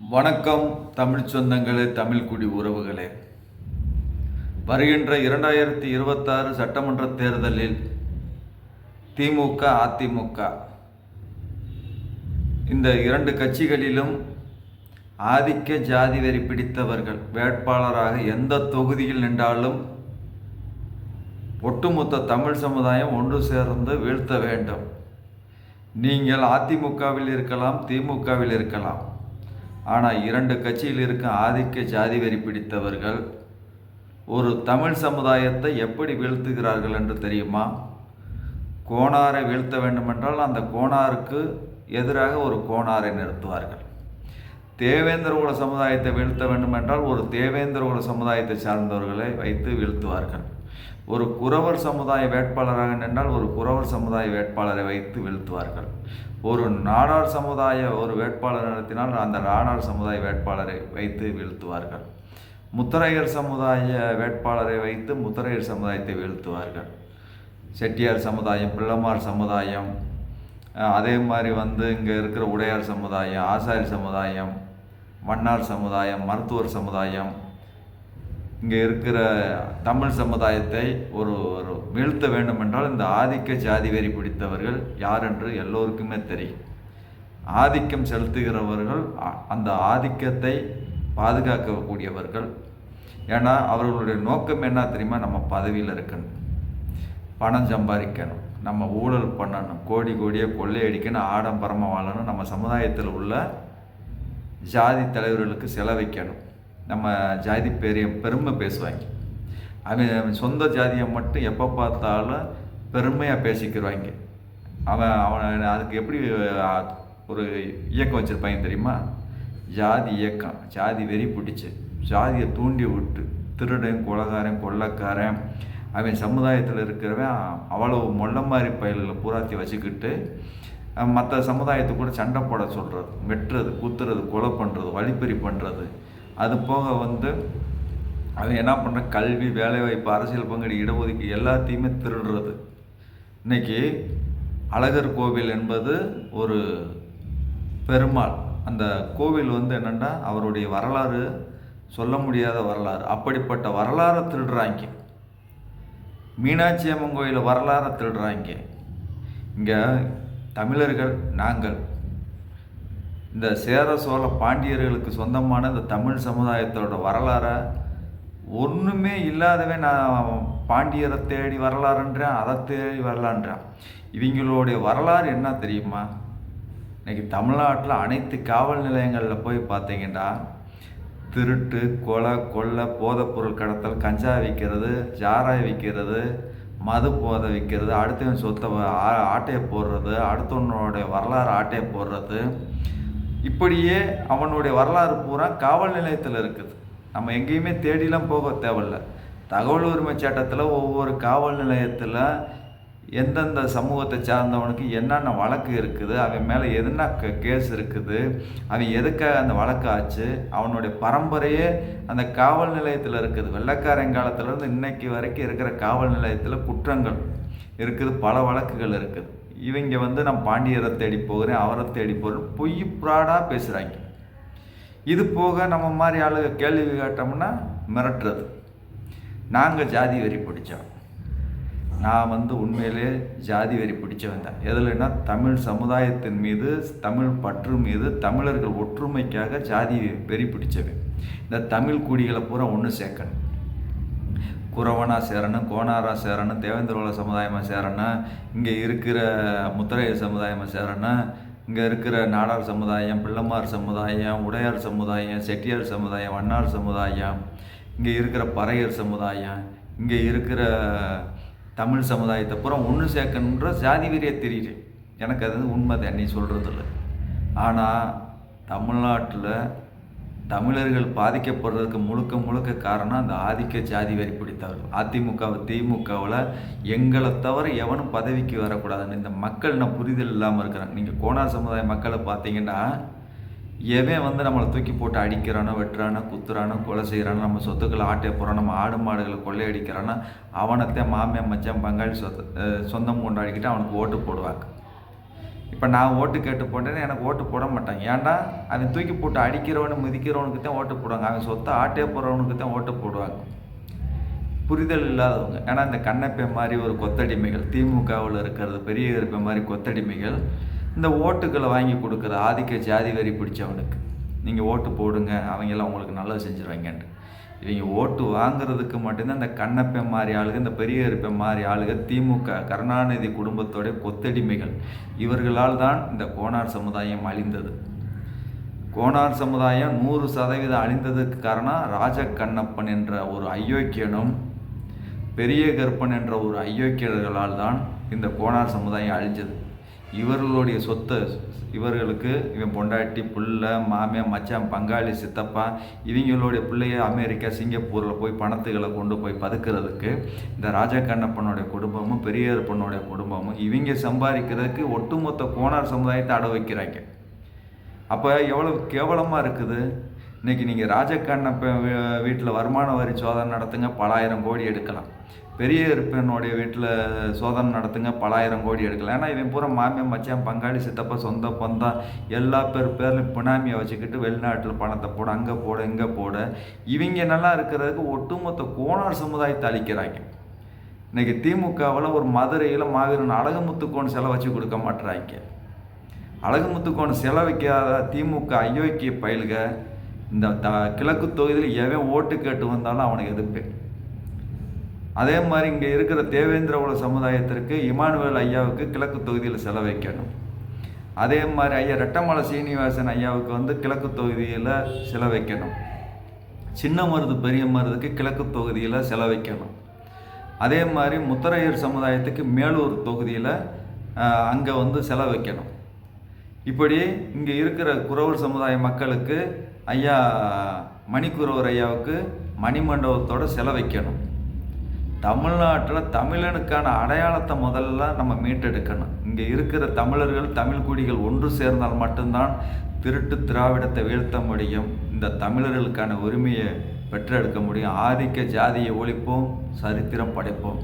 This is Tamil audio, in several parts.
வணக்கம் தமிழ் சொந்தங்களே தமிழ் குடி உறவுகளே. வருகின்ற இரண்டாயிரத்தி இருபத்தாறு சட்டமன்ற தேர்தலில் திமுக அதிமுக. இந்த இரண்டு கட்சிகளிலும் ஆதிக்க ஜாதி வெறி பிடித்தவர்கள் வேட்பாளராக எந்த தொகுதியில் நின்றாலும் ஒட்டுமொத்த தமிழ் சமுதாயம் ஒன்று சேர்ந்து வீழ்த்த வேண்டும். நீங்கள் அதிமுகவில் இருக்கலாம் திமுகவில் இருக்கலாம். ஆனால் இரண்டு கட்சியில் இருக்கும் ஆதிக்க ஜாதி வெறி பிடித்தவர்கள் ஒரு தமிழ் சமுதாயத்தை எப்படி வீழ்த்துகிறார்கள் என்று தெரியுமா? கோணாரை வீழ்த்த வேண்டுமென்றால் அந்த கோணாருக்கு எதிராக ஒரு கோணாரை நிறுத்துவார்கள். தேவேந்திர குல சமுதாயத்தை வீழ்த்த வேண்டுமென்றால் ஒரு தேவேந்திர குல சமுதாயத்தை சார்ந்தவர்களை வைத்து வீழ்த்துவார்கள். ஒரு குறவர் சமுதாய வேட்பாளராக நின்றால் ஒரு குறவர் சமுதாய வேட்பாளரை வைத்து வீழ்த்துவார்கள். ஒரு நாடார் சமுதாய ஒரு வேட்பாளர் நடத்தினால் அந்த நாடார் சமுதாய வேட்பாளரை வைத்து வீழ்த்துவார்கள். முத்தரையர் சமுதாய வேட்பாளரை வைத்து முத்தரையர் சமுதாயத்தை வீழ்த்துவார்கள். செட்டியார் சமுதாயம் பிள்ளமார் சமுதாயம் அதே மாதிரி வந்து இங்கே இருக்கிற உடையார் சமுதாயம் ஆசாரி சமுதாயம் வண்ணார் சமுதாயம் மருத்துவர் சமுதாயம் இங்கே இருக்கிற தமிழ் சமுதாயத்தை ஒரு ஒரு வீழ்த்த வேண்டுமென்றால் இந்த ஆதிக்க ஜாதி வெறி பிடித்தவர்கள் யார் என்று எல்லோருக்குமே தெரியும். ஆதிக்கம் செலுத்துகிறவர்கள் அ- அந்த ஆதிக்கத்தை பாதுகாக்கக்கூடியவர்கள். ஏன்னா அவர்களுடைய நோக்கம் என்ன தெரியுமா? நம்ம பதவியில் இருக்கணும். பணம் சம்பாதிக்கணும். நம்ம ஊழல் பண்ணணும். கோடி கோடியை கொள்ளையடிக்கணும் ஆடம்பரமாக வாழணும். நம்ம சமுதாயத்தில் உள்ள ஜாதி தலைவர்களுக்கு செலவைக்கணும். நம்ம ஜாதி பெரிய பெருமை பேசுவாங்க. அவன் அவன் சொந்த ஜாதியை மட்டும் எப்போ பார்த்தாலும் பெருமையாக பேசிக்கிறாங்க அவன் அவன் அதுக்கு எப்படி ஒரு இயக்கம் வச்சுருப்பாங்க தெரியுமா? ஜாதி இயக்கம். ஜாதி வெறி பிடிச்சி ஜாதியை தூண்டி விட்டு திருடன் கொலகாரன் கொள்ளக்காரன் அவன் சமுதாயத்தில் இருக்கிறவன் அவ்வளவு மொள்ள மாதிரி பயல்களை பூராத்தி வச்சுக்கிட்டு மற்ற சமுதாயத்தை கூட சண்டை போட சொல்கிறது வெட்டுறது குத்துறது கொலை பண்ணுறது வழிப்பறி பண்ணுறது அது போக வந்து அவன் என்ன பண்ணுற கல்வி வேலைவாய்ப்பு அரசியல் பங்கீடு இடஒதுக்கீடு எல்லாத்தையுமே திருடுறது. இன்னைக்கு அழகர் கோவில் என்பது ஒரு பெருமாள். அந்த கோவில் வந்து என்னென்னா அவருடைய வரலாறு சொல்ல முடியாத வரலாறு. அப்படிப்பட்ட வரலாறை திருடுறாங்க. மீனாட்சி அம்மன் கோயில் வரலாறை திருடுறாங்க. இங்கே தமிழர்கள் நாங்கள் இந்த சேர சோழ பாண்டியர்களுக்கு சொந்தமான இந்த தமிழ் சமுதாயத்தோட வரலாறை ஒன்றுமே இல்லாதவே நான் பாண்டியரை தேடி வரலாறுன்றேன் அதை தேடி வரலான்றேன். இவங்களுடைய வரலாறு என்ன தெரியுமா? இன்றைக்கி தமிழ்நாட்டில் அனைத்து காவல் நிலையங்களில் போய் பார்த்தீங்கன்னா திருட்டு கொலை கொள்ளை போதைப்பொருள் கடத்தல் கஞ்சா விற்கிறது ஜாராய் விற்கிறது மது போதை விற்கிறது அடுத்தவன் சொத்தை ஆ- ஆட்டையை போடுறது அடுத்தவனுடைய வரலாறு ஆட்டையை போடுறது இப்படியே அவனுடைய வரலாறு பூரா காவல் நிலையத்தில் இருக்குது. நம்ம எங்கேயுமே தேடிலாம் போக தேவையில்ல. தகவல் உரிமை சட்டத்தில் ஒவ்வொரு காவல் நிலையத்தில் எந்தெந்த சமூகத்தை சார்ந்தவனுக்கு என்னென்ன வழக்கு இருக்குது அவன் மேலே எதுனா கேஸ் இருக்குது அவன் எதுக்காக அந்த வழக்கு ஆச்சு அவனுடைய பரம்பரையே அந்த காவல் நிலையத்தில் இருக்குது. வெள்ளைக்காரன் காலத்துலேருந்து இன்னைக்கு வரைக்கும் இருக்கிற காவல் நிலையத்தில் குற்றங்கள் இருக்குது பல வழக்குகள் இருக்குது. இவங்க வந்து நான் பாண்டியரை தேடி போகிறேன் அவரை தேடி போகிறேன் பொய் ப்ராடாக பேசுகிறாங்க இது போக நம்ம மாதிரி ஆளுங்க கேள்வி கேட்டோம்னா மிரட்டுறது. நாங்கள் ஜாதி வரி பிடிச்சோம். நான் வந்து உண்மையிலே ஜாதி வரி பிடிச்சவன் தான். எதுலன்னா தமிழ் சமுதாயத்தின் மீது தமிழ் பற்று மீது தமிழர்கள் ஒற்றுமைக்காக ஜாதி வெறி பிடிச்சவன். இந்த தமிழ் குடிகளை பூரா ஒன்று சேர்க்கணும். குறவனா சேரணும் கோணாரா சேரணும் தேவேந்திரோல சமுதாயமாக சேரணும் இங்கே இருக்கிற முத்திரைய சமுதாயமாக சேரணும் இங்கே இருக்கிற நாடார் சமுதாயம் பிள்ளமார் சமுதாயம் உடையார் சமுதாயம் செட்டியார் சமுதாயம் வண்ணார் சமுதாயம் இங்கே இருக்கிற பறையர் சமுதாயம் இங்கே இருக்கிற தமிழ் சமுதாயத்தை பூரா ஒன்று சேர்க்கணுன்ற ஜாதி வெறிய தெரியுது. எனக்கு அது உண்மை தான் நீ சொல்கிறது இல்லை ஆனால் தமிழ்நாட்டில் தமிழர்கள் பாதிக்கப்படுறதுக்கு முழுக்க முழுக்க காரணம் அந்த ஆதிக்க ஜாதி வரி பிடித்தவர்கள். அதிமுகவை திமுகவில் எங்களை தவிர எவனும் பதவிக்கு வரக்கூடாதுன்னு இந்த மக்கள் நான் புரிதல் இல்லாமல் இருக்கிறாங்க. நீங்கள் கோணார் சமுதாய மக்களை பார்த்தீங்கன்னா எவன் வந்து நம்மளை தூக்கி போட்டு அடிக்கிறானோ வெட்டுறானோ குத்துறானோ கொலை செய்கிறானோ நம்ம சொத்துக்களை ஆட்டை போகிறோம் நம்ம ஆடு மாடுகளை கொள்ளையடிக்கிறானோ அவனைத்தான் மாமியம் மச்சான் பங்காளி சொத்த சொந்தம் கொண்டாடிக்கிட்டு அவனுக்கு ஓட்டு போடுவாங்க. இப்போ நான் ஓட்டு கேட்டு போட்டேன்னு எனக்கு ஓட்டு போட மாட்டாங்க. ஏன்டா? அவன் தூக்கி போட்டு அடிக்கிறவனு மிதிக்கிறவனுக்கு தான் ஓட்டு போடுவாங்க. அவன் சொத்தை ஆட்டே போடுறவனுக்கு தான் ஓட்டு போடுவாங்க. புரிதல் இல்லாதவங்க. ஏன்னா இந்த கண்ணப்பை மாதிரி ஒரு கொத்தடிமைகள் திமுகவில் இருக்கிறது பெரிய இருப்பை மாதிரி கொத்தடிமைகள் இந்த ஓட்டுக்களை வாங்கி கொடுக்குற ஆதிக்க ஜாதி வரி பிடிச்சவனுக்கு. நீங்கள் ஓட்டு போடுங்க அவங்கெல்லாம் உங்களுக்கு நல்லது செஞ்சுருவாங்கன்ட்டு. இவங்க ஓட்டு வாங்குறதுக்கு மட்டும்தான் இந்த கண்ணப்பை மாதிரி ஆளுக இந்த பெரிய இருப்பை மாதிரி திமுக கருணாநிதி குடும்பத்தோடைய கொத்தடிமைகள் இவர்களால் தான் இந்த கோனார் சமுதாயம் அழிந்தது. கோனார் சமுதாயம் நூறு சதவீதம் அழிந்ததுக்கு காரணம் ராஜ கண்ணப்பன் என்ற ஒரு அயோக்கியனும் பெரிய கற்பன் என்ற ஒரு அயோக்கியர்களால் தான் இந்த கோனார் சமுதாயம் அழிஞ்சது. இவர்களுடைய சொத்தை இவர்களுக்கு இவன் பொண்டாட்டி புள்ள மாமியார் மச்சான் பங்காளி சித்தப்பா இவங்களுடைய பிள்ளைய அமெரிக்கா சிங்கப்பூரில் போய் பணத்துகளை கொண்டு போய் பதுக்கிறதுக்கு இந்த ராஜா கண்ணப்பனுடைய குடும்பமும் பெரியார் பொண்ணுடைய குடும்பமும் இவங்க சம்பாதிக்கிறதுக்கு ஒட்டுமொத்த கோணார் சமுதாயத்தை அட வைக்கிறாங்க. அப்போ எவ்வளோ கேவலமாக இருக்குது. இன்றைக்கி நீங்கள் ராஜக்கண்ணப்ப வீட்டில் வருமான வரி சோதனை நடத்துங்க பலாயிரம் கோடி எடுக்கலாம். பெரிய பெண்ணுடைய வீட்டில் சோதனை நடத்துங்க பலாயிரம் கோடி எடுக்கலாம். ஏன்னா இவன் பூரா மாமியம் மச்சான் பங்காளி சித்தப்பா சொந்த பந்தம் எல்லா பேர் பேர்லையும் பினாமியை வச்சுக்கிட்டு வெளிநாட்டில் பணத்தை போட அங்கே போட இங்கே போட. இவங்க நல்லா இருக்கிறதுக்கு ஒட்டுமொத்த கோணார் சமுதாயத்தை அழிக்கிறாங்க. இன்றைக்கி திமுகவில் ஒரு மதுரையில் மாவீரன் அழகுமுத்துக்கோன் செலவு வச்சு கொடுக்க மாட்டுறாங்க. அழகுமுத்துக்கோன் செலவைக்காத திமுக அயோக்கிய பயில்க. இந்த த கிழக்கு தொகுதியில் எவன் ஓட்டு கேட்டு வந்தாலும் அவனுக்கு எதிர்ப்பேன் அதே மாதிரி இங்கே இருக்கிற தேவேந்திர உல சமுதாயத்திற்கு இமானுவேல் ஐயாவுக்கு கிழக்கு தொகுதியில் செலவைக்கணும் அதே மாதிரி ஐயா ரெட்டமலை சீனிவாசன் ஐயாவுக்கு வந்து கிழக்கு தொகுதியில் செலவைக்கணும் சின்ன மருது பெரிய மருதுக்கு கிழக்கு தொகுதியில் செலவைக்கணும் அதே மாதிரி முத்தரையர் சமுதாயத்துக்கு மேலூர் தொகுதியில் அங்கே வந்து செலவைக்கணும் இப்படி இங்கே இருக்கிற குறவர் சமுதாய மக்களுக்கு ஐயா மணிக்குறவர் ஐயாவுக்கு மணிமண்டபத்தோட செலவைக்கணும் தமிழ்நாட்டில் தமிழனுக்கான அடையாளத்தை முதல்ல நம்ம மீட்டெடுக்கணும். இங்கே இருக்கிற தமிழர்கள் தமிழ் குடிகள் ஒன்று சேர்ந்தால் மட்டும்தான் திருட்டு திராவிடத்தை வீழ்த்த முடியும். இந்த தமிழர்களுக்கான உரிமையை பெற்றெடுக்க முடியும். ஆதிக்க ஜாதியை ஒழிப்போம் சரித்திரம் படைப்போம்.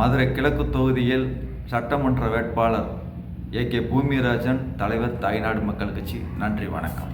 மதுரை கிழக்கு தொகுதியில் சட்டமன்ற வேட்பாளர் ஏ கே பூமிராஜன் தலைவர் தாய்நாடு மக்கள் கட்சி. நன்றி வணக்கம்.